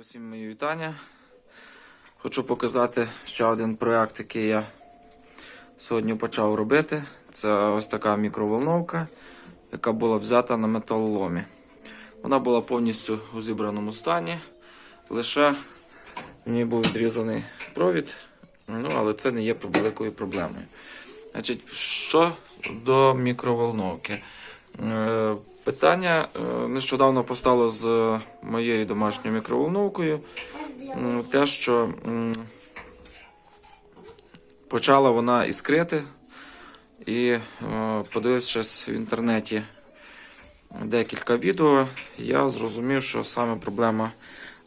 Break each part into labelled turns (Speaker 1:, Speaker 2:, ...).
Speaker 1: Усім мої вітання. Хочу показати ще один проєкт, який я сьогодні почав робити. Це ось така мікроволновка, яка була взята на металоломі. Вона була повністю у зібраному стані. Лише в ній був відрізаний провід, ну, але це не є великою проблемою. Значить, що до мікроволновки? Е, Питання е, нещодавно постало з моєю домашньою мікроволновкою. Те, що почала вона іскрити, і е, подивившись в інтернеті декілька відео, я зрозумів, що саме проблема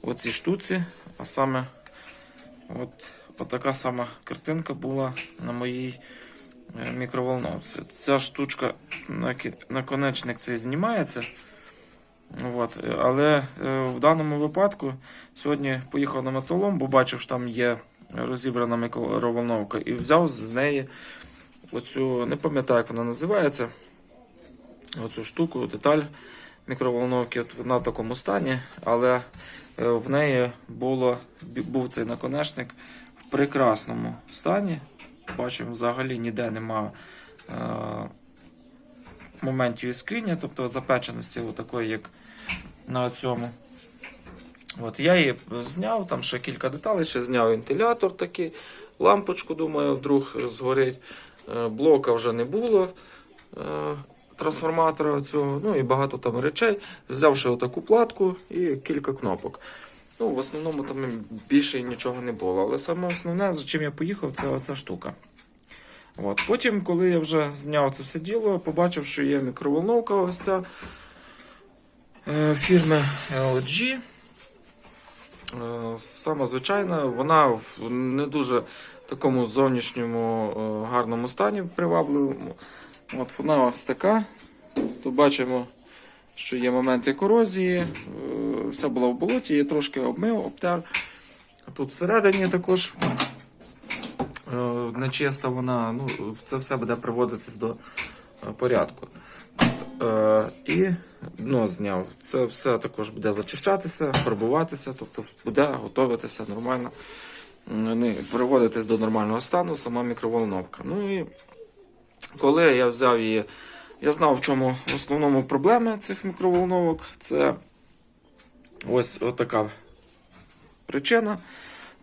Speaker 1: в цій штуці, а саме от, от така сама картинка була на моїй е, мікроволновці. Ця штучка, наконечник цей знімається. От. Але е, в даному випадку сьогодні поїхав на металом, бо бачив, що там є розібрана мікроволновка, і взяв з неї оцю, не пам'ятаю, як вона називається, оцю штуку, деталь мікроволновки. Вона такому стані, але е, в неї було, був цей наконечник в прекрасному стані. Бачимо, взагалі ніде немає е, моментів іскріння, тобто запеченості такої, як на цьому. От я її зняв, там ще кілька деталей, ще зняв вентилятор такий, лампочку, думаю, вдруг згорить. Е, Блока вже не було е, трансформатора цього, ну і багато там речей. Взяв ще отаку платку і кілька кнопок. Ну, в основному там більше нічого не було. Але саме основне, за чим я поїхав, це оця штука. От. Потім, коли я вже зняв це все діло, побачив, що є мікроволновка ось ця е, фірми LG. Е, Сама звичайна, вона в не дуже такому зовнішньому е, гарному стані привабливому. От вона ось така. Тут бачимо, що є моменти корозії. Все було в болоті, я трошки обмив, обтер. Тут всередині також е, нечиста вона, ну, це все буде приводитись до е, порядку. Е, і дно зняв. Це все також буде зачищатися, фарбуватися, тобто буде готуватися нормально, не, приводитись до нормального стану сама мікроволновка. Ну і коли я взяв її, я знав, в чому в основному проблеми цих мікроволновок. Це ось така причина.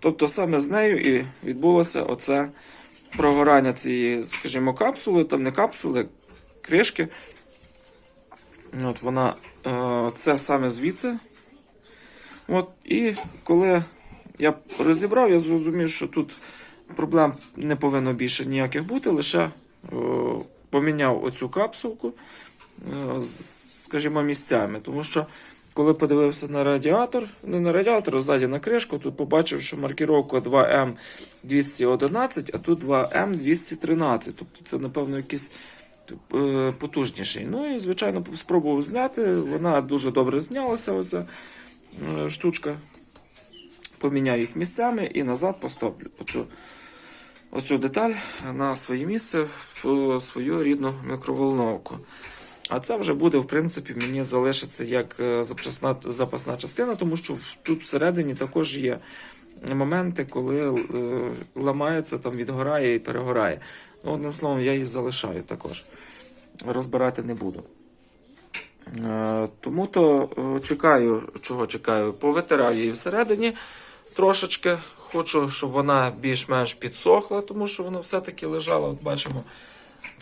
Speaker 1: Тобто саме з нею і відбулося оце прогорання цієї, скажімо, капсули, там не капсули, кришки. От вона, е, це саме звідси. От, і коли я розібрав, я зрозумів, що тут проблем не повинно більше ніяких бути, лише е, поміняв оцю капсулку, е, скажімо, місцями. Тому що коли подивився на радіатор, не на радіатор, а ззаді на кришку, тут побачив, що маркіровка 2М211, а тут 2М213. Тобто це, напевно, якийсь е, потужніший. Ну і, звичайно, спробував зняти. Вона дуже добре знялася, оця е, штучка. Поміняв їх місцями і назад поставлю оцю, оцю деталь на своє місце в свою рідну мікроволновку. А це вже буде, в принципі, мені залишиться як е, запасна, запасна частина, тому що тут всередині також є моменти, коли е, ламається, там відгорає і перегорає. Ну, одним словом, я її залишаю також. Розбирати не буду. Е, Тому то чекаю, чого чекаю, повитираю її всередині трошечки. Хочу, щоб вона більш-менш підсохла, тому що вона все-таки лежала, от бачимо,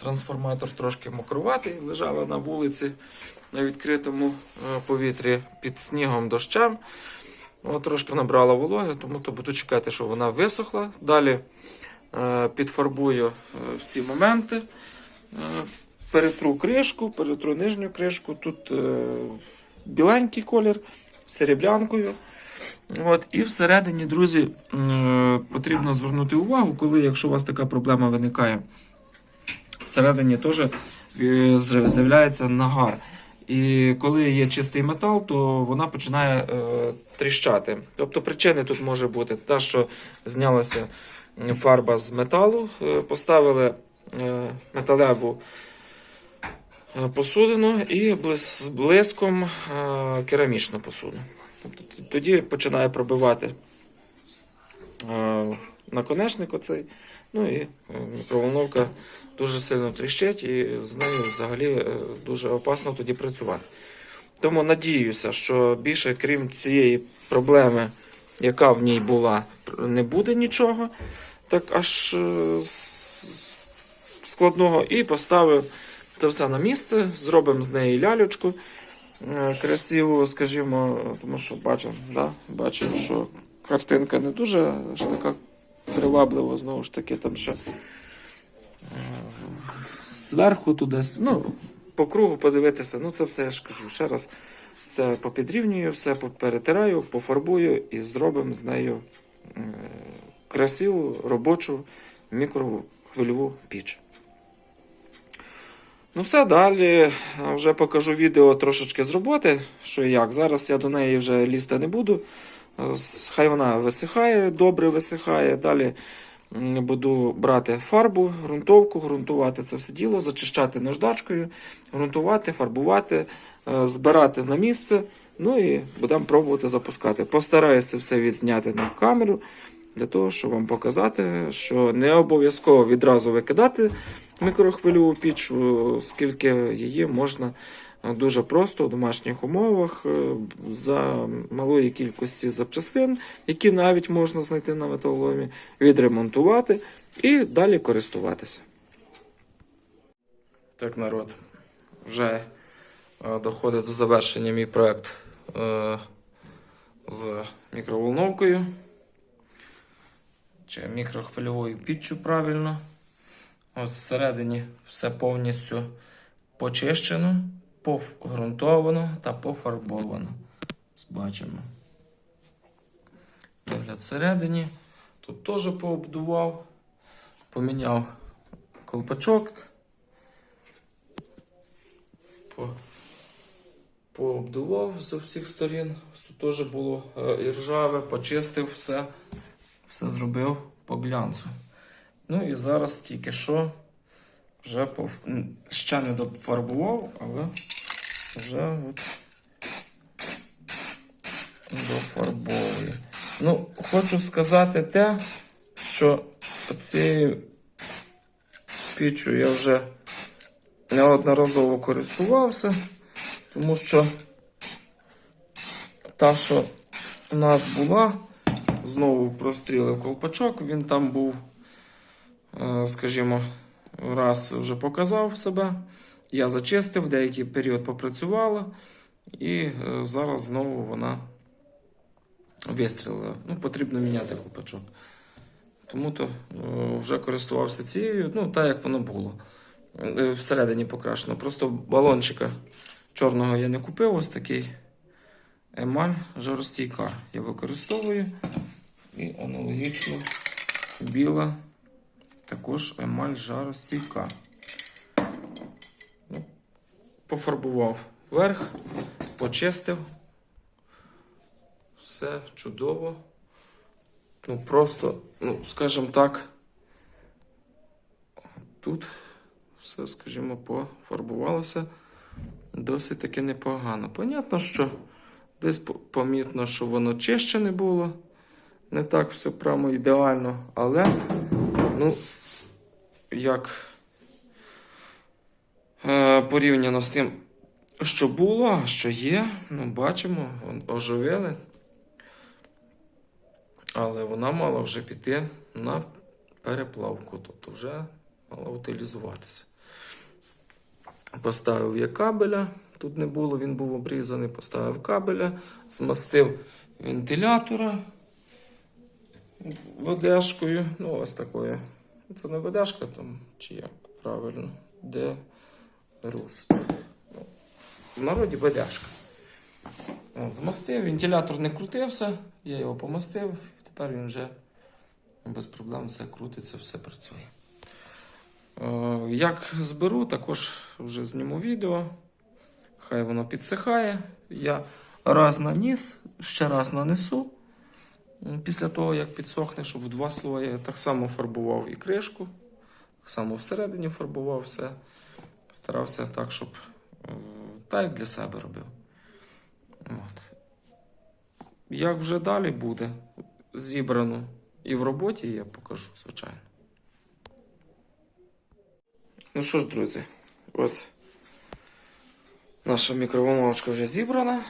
Speaker 1: трансформатор трошки мокруватий, лежала на вулиці на відкритому е, повітрі під снігом дощем. От, трошки набрала вологи, тому то буду чекати, щоб вона висохла. Далі е, підфарбую е, всі моменти. Перетру кришку, перетру нижню кришку. Тут біленький колір серебрянкою. От, і всередині, друзі, потрібно звернути увагу, коли, якщо у вас така проблема виникає, всередині теж е, з'являється нагар. І коли є чистий метал, то вона починає е, тріщати. Тобто причини тут може бути те, що знялася фарба з металу, е, поставили е, металеву е, посудину і з блиском е, керамічну посуду. Тобто тоді починає пробивати е, наконечник оцей. Ну і е, мікроволновка дуже сильно тріщить, і з нею взагалі е, дуже опасно тоді працювати. Тому надіюся, що більше, крім цієї проблеми, яка в ній була, не буде нічого. Так аж е, складного. І поставив це все на місце, зробимо з неї лялючку красиву, скажімо, тому що бачимо, да, бачимо, що картинка не дуже ж така приваблива, знову ж таки, там ще е, зверху туди, ну, по кругу подивитися. Ну, це все я ж кажу. Ще раз це попідрівнюю, все перетираю, пофарбую і зробимо з нею е, красиву робочу мікрохвильову піч. Ну, все, далі е, вже покажу відео трошечки з роботи, що і як. Зараз я до неї вже лізти не буду. Хай вона висихає, добре висихає. Далі буду брати фарбу, ґрунтовку, ґрунтувати це все діло, зачищати наждачкою, ґрунтувати, фарбувати, е, збирати на місце. Ну і будемо пробувати запускати. Постараюся все відзняти на камеру для того, щоб вам показати, що не обов'язково відразу викидати мікрохвильову піч, оскільки її можна дуже просто в домашніх умовах е, за малої кількості запчастин, які навіть можна знайти на металоломі, відремонтувати і далі користуватися. Так, народ, вже е, доходить до завершення мій проект е, з мікроволновкою чи мікрохвильовою піччю правильно. Ось всередині все повністю почищено, погрунтовано та пофарбовано. Бачимо. Вигляд всередині. Тут теж пообдував, поміняв колпачок. По- Пообдував з всіх сторін. Тут теж було е, і ржаве, почистив все. Все зробив по глянцу. Ну і зараз тільки що вже пов... ще не дофарбував, але вже от дофарбовую. Ну, хочу сказати те, що цією піччю я вже неодноразово користувався, тому що та, що у нас була, знову прострілив колпачок, він там був, е, скажімо, раз вже показав себе. Я зачистив, деякий період попрацювала, і е, зараз знову вона вистрілила. Ну, потрібно міняти колпачок. Тому то е, вже користувався цією, ну, так як воно було. Е, Всередині покрашено. Просто балончика чорного я не купив, ось такий емаль жаростійка. Я використовую. І аналогічно біла також емаль жаростійка. Пофарбував верх, почистив. Все чудово. Ну, просто, ну, скажімо так, тут все, скажімо, пофарбувалося досить таки непогано. Понятно, що десь помітно, що воно чище було. Не так все прямо ідеально, але, ну, як порівняно з тим, що було, що є, ну, бачимо, оживили. Але вона мала вже піти на переплавку, тобто вже мала утилізуватися. Поставив я кабеля, тут не було, він був обрізаний, поставив кабеля, змастив вентилятора ведешкою. Ну, ось такою. Це не ведешка там, чи як правильно, де руст. Ну, в народі ведешка. От, змастив, вентилятор не крутився, я його помастив, тепер він вже без проблем все крутиться, все працює. Е, Як зберу, також вже зніму відео. Хай воно підсихає. Я раз наніс, ще раз нанесу. Після того, як підсохне, щоб в два слої, так само фарбував і кришку, так само всередині фарбував все. Старався так, щоб е, так як для себе робив. От. як вже далі буде зібрано і в роботі я покажу, звичайно. Ну що ж, друзі, ось наша мікроволновочка вже зібрана.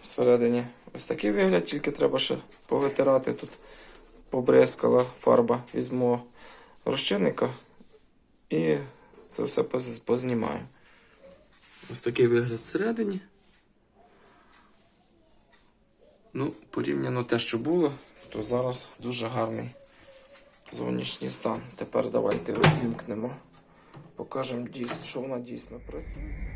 Speaker 1: Всередині ось такий вигляд, тільки треба ще повитирати тут. Побризкала фарба, візьму розчинника і це все поз- познімаю. Ось такий вигляд всередині. Ну, порівняно те, що було, то зараз дуже гарний зовнішній стан. Тепер давайте вимкнемо. Покажемо, що вона дійсно працює.